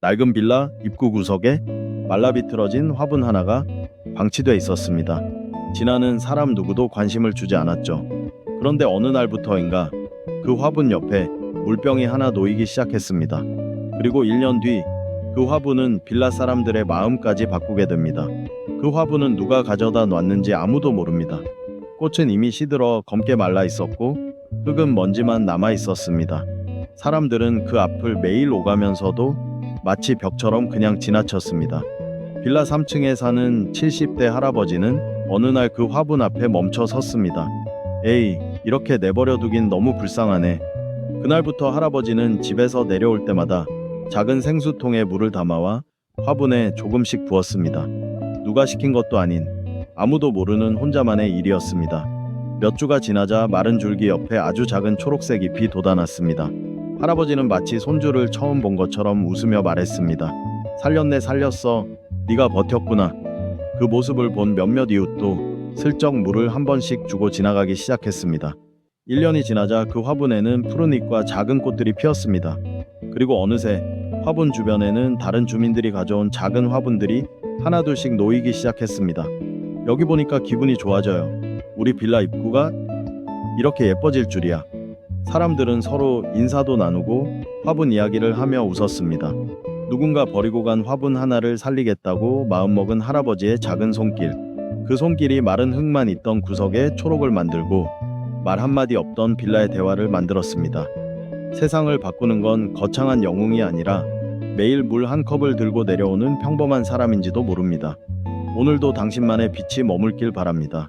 낡은 빌라 입구 구석에 말라비틀어진 화분 하나가 방치돼 있었습니다. 진아는 사람 누구도 관심을 주지 않았죠. 그런데 어느 날부터인가 그 화분 옆에 물병이 하나 놓이기 시작했습니다. 그리고 1년 뒤 그 화분은 빌라 사람들의 마음까지 바꾸게 됩니다. 그 화분은 누가 가져다 놨는지 아무도 모릅니다. 꽃은 이미 시들어 검게 말라 있었고 흙은 먼지만 남아 있었습니다. 사람들은 그 앞을 매일 오가면서도 마치 벽처럼 그냥 지나쳤습니다. 빌라 3층에 사는 70대 할아버지는 어느 날 그 화분 앞에 멈춰 섰습니다. 에이, 이렇게 내버려 두긴 너무 불쌍하네. 그날부터 할아버지는 집에서 내려올 때마다 작은 생수통에 물을 담아와 화분에 조금씩 부었습니다. 누가 시킨 것도 아닌 아무도 모르는 혼자만의 일이었습니다. 몇 주가 지나자 마른 줄기 옆에 아주 작은 초록색 잎이 돋아났습니다. 할아버지는 마치 손주를 처음 본 것처럼 웃으며 말했습니다. 살렸네 살렸어. 네가 버텼구나. 그 모습을 본 몇몇 이웃도 슬쩍 물을 한 번씩 주고 지나가기 시작했습니다. 1년이 지나자 그 화분에는 푸른 잎과 작은 꽃들이 피었습니다. 그리고 어느새 화분 주변에는 다른 주민들이 가져온 작은 화분들이 하나둘씩 놓이기 시작했습니다. 여기 보니까 기분이 좋아져요. 우리 빌라 입구가 이렇게 예뻐질 줄이야. 사람들은 서로 인사도 나누고 화분 이야기를 하며 웃었습니다. 누군가 버리고 간 화분 하나를 살리겠다고 마음먹은 할아버지의 작은 손길. 그 손길이 마른 흙만 있던 구석에 초록을 만들고 말 한마디 없던 빌라의 대화를 만들었습니다. 세상을 바꾸는 건 거창한 영웅이 아니라 매일 물 한 컵을 들고 내려오는 평범한 사람인지도 모릅니다. 오늘도 당신만의 빛이 머물길 바랍니다.